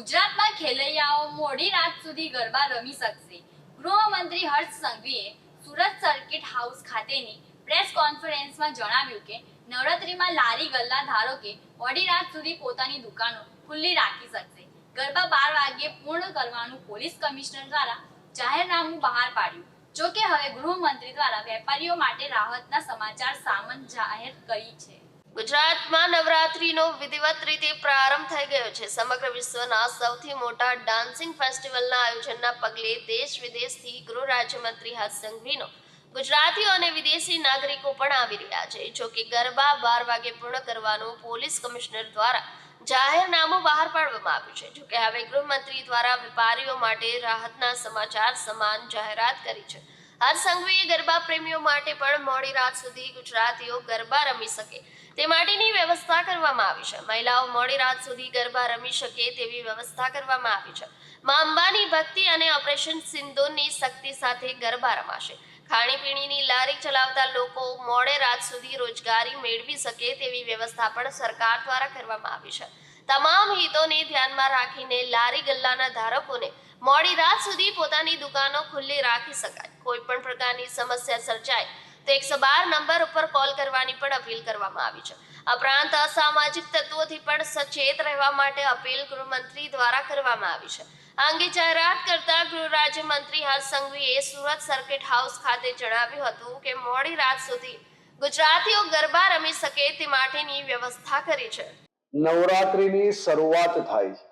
ગુજરાતમાં ખેલૈયાઓ મોડી રાત સુધી ગરબા રમી શકશે. ગૃહમંત્રી હર્ષ સંઘવીએ સુરત સર્કિટ હાઉસ ખાતેની પ્રેસ કોન્ફરન્સમાં જણાવ્યું કે, નવરાત્રીમાં લારી ગલ્લા ધારકે મોડી રાત સુધી પોતાની દુકાનો ખુલ્લી રાખી શકશે. ગરબા બાર વાગ્યે પૂર્ણ કરવાનું પોલીસ કમિશનર દ્વારા જાહેરનામું બહાર પાડ્યું. જો કે હવે ગૃહમંત્રી દ્વારા વેપારીઓ માટે રાહતના સમાચાર સામન જાહેર કરી છે. ગુજરાતમાં નવરાત્રીનો વિધિવત રીતે પ્રારંભ થઈ ગયો છે. સમગ્ર વિશ્વના સૌથી મોટા ડાન્સિંગ ફેસ્ટિવલના આયોજનના પગલે દેશ વિદેશથી ગૃહ રાજ્યમંત્રી હર્ષ સંઘવીનો ગુજરાતીઓ અને વિદેશી નાગરિકો પણ આવી રહ્યા છે. જો કે ગરબા બાર વાગે પૂર્ણ કરવાનું પોલીસ કમિશનર દ્વારા જાહેરનામું બહાર પાડવામાં આવ્યું છે. જો કે હવે ગૃહમંત્રી દ્વારા વેપારીઓ માટે રાહતના સમાચાર સમાન જાહેરાત કરી છે. હર્ષ સંઘવીએ ગરબા પ્રેમીઓ માટે પણ મોડી રાત સુધી ગુજરાતીઓ ગરબા રમી શકે. તે માટેની વ્યવસ્થા કરવામાં આવી છે. મહિલાઓ મોડી રાત સુધી ગરબા રમી શકે તેવી વ્યવસ્થા કરવામાં આવી છે. મા અંબાની ભક્તિ અને ઓપરેશન સિંધુની શક્તિ સાથે ગરબા રમાશે. ખાણીપીણીની લારી ચલાવતા લોકો મોડે રાત સુધી રોજગારી મેળવી શકે તેવી વ્યવસ્થા પણ સરકાર દ્વારા કરવામાં આવી છે. તમામ હિતોને ધ્યાનમાં રાખીને લારી ગલ્લાના ધારકોને મોડી રાત સુધી પોતાની દુકાનો ખુલ્લી રાખી શકાય. કોઈ પણ પ્રકારની સમસ્યા સર્જાય, તો એકસો બાર નંબર ઉપર કોલ કરવાની પણ અપીલ કરવામાં આવી છે. ઉપરાંત અસામાજિક તત્વોથી પણ સચેત રહેવા માટે અપીલ ગૃહમંત્રી દ્વારા કરવામાં આવી છે. આ અંગે જાહેરાત કરતા ગૃહ રાજ્યમંત્રી હર્ષ સંઘવીએ સુરત સર્કિટ હાઉસ ખાતે જણાવ્યું હતું કે મોડી રાત સુધી ગુજરાતીઓ ગરબા રમી શકે તે માટેની વ્યવસ્થા કરી છે. નવરાત્રિની શરૂઆત થાય છે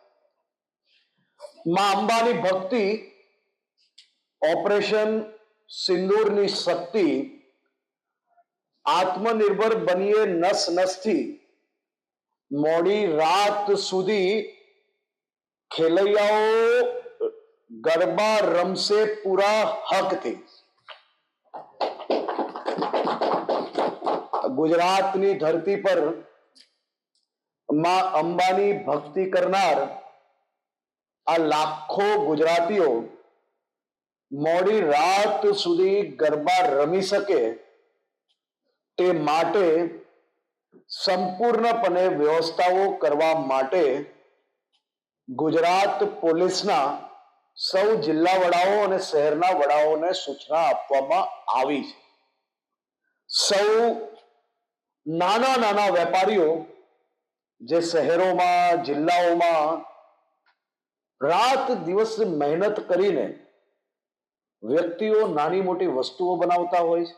માં અંબાની ભક્તિ ઓપરેશન સિંદૂરની શક્તિ આત્મનિર્ભર બનીએ નસ નસથી મોડી રાત સુધી ખેલૈયાઓ ગરબા રમશે પૂરા હકથી ગુજરાતની ધરતી પર માં અંબાની ભક્તિ કરનાર આ લાખો ગુજરાતીઓ મોડી રાત સુધી ગરબા રમી શકે તે માટે સંપૂર્ણપણે વ્યવસ્થાઓ કરવા માટે ગુજરાત પોલીસના સૌ જિલ્લા વડાઓ અને શહેરના વડાઓને સૂચના આપવામાં આવી છે. સૌ નાના નાના વેપારીઓ જે શહેરોમાં, જિલ્લાઓમાં રાત દિવસ મહેનત કરીને વ્યક્તિઓ નાની મોટી વસ્તુઓ બનાવતા હોય છે,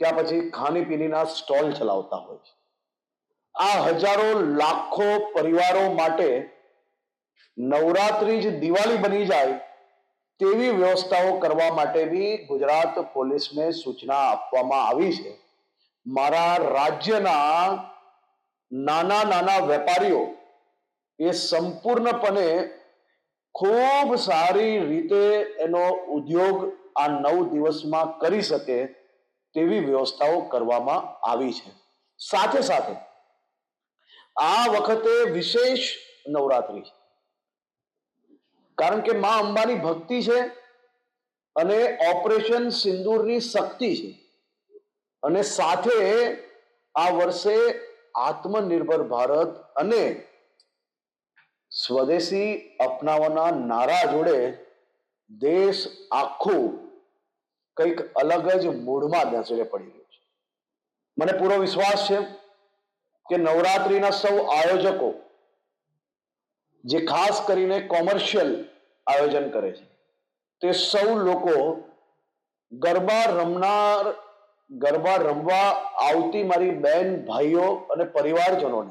ક્યાં પછી ખાણીપીણીના સ્ટોલ ચલાવતા હોય છે. આ હજારો લાખો પરિવારો માટે નવરાત્રી જ દિવાળી બની જાય તેવી વ્યવસ્થાઓ કરવા માટે બી ગુજરાત પોલીસને સૂચના આપવામાં આવી છે. મારા રાજ્યના નાના નાના વેપારીઓ એ સંપૂર્ણપણે ખૂબ સારી રીતે એનો ઉદ્યોગ આ નવ દિવસમાં કરી શકે તેવી વ્યવસ્થાઓ કરવામાં આવી છે. સાથે સાથે આ વખતે વિશેષ નવરાત્રી છે. કારણ કે મા અંબાની ભક્તિ છે અને ઓપરેશન સિંદૂરની શક્તિ છે. અને સાથે આ વર્ષે આત્મનિર્ભર ભારત અને સ્વદેશી અપનાવવાના નારા જોડે દેશ આખું કંઈક અલગ જ મૂડમાં નજરે પડી રહ્યું છે. મને પૂરો વિશ્વાસ છે કે નવરાત્રીના સૌ આયોજકો, જે ખાસ કરીને કોમર્શિયલ આયોજન કરે છે, તે સૌ લોકો ગરબા રમનાર ગરબા રમવા આવતી મારી બેન ભાઈઓ અને પરિવારજનોને.